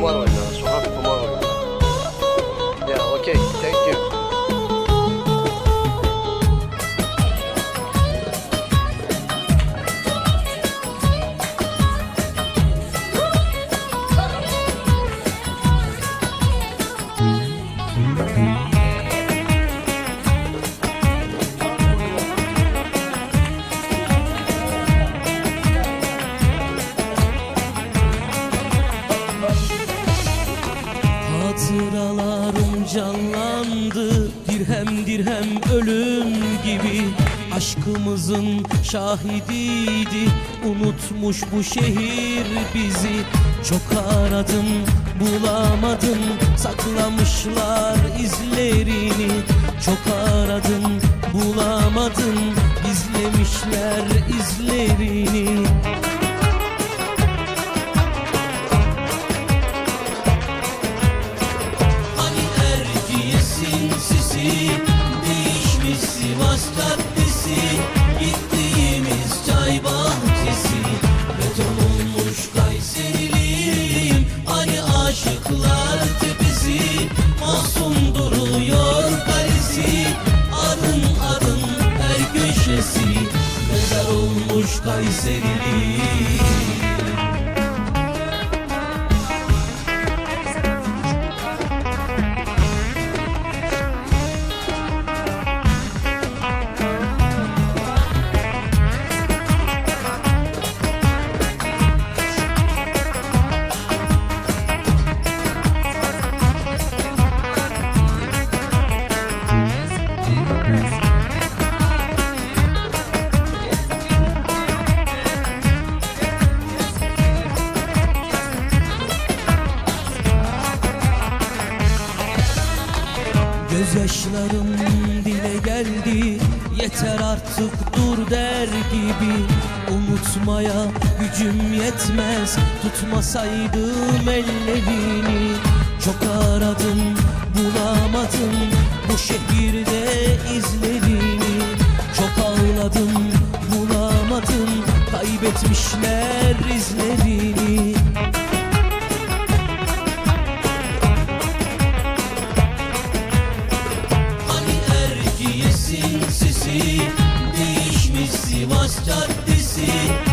boa noite. Canlandı. Dirhem dirhem ölüm gibi Aşkımızın şahidiydi. Unutmuş bu şehir bizi. Çok aradım bulamadım. Saklamışlar izlerini. Çok aradım bulamadım. Gizlemişler izlerini Sivas Caddesi Gittiğimiz çay bahçesi. Beton olmuş Kayseriliyim Hani aşıklar tepesi. Masum duruyor kalesi Adım adım her köşesi. Mezar olmuş Kayseriliyim Gözyaşlarım dile geldi. Yeter artık dur der gibi. Unutmaya gücüm yetmez. Tutmasaydım ellerini. Çok aradım bulamadım Bu şehirde izlerini. Çok ağladım bulamadım. Kaybetmişler izlerini Sivas Caddesi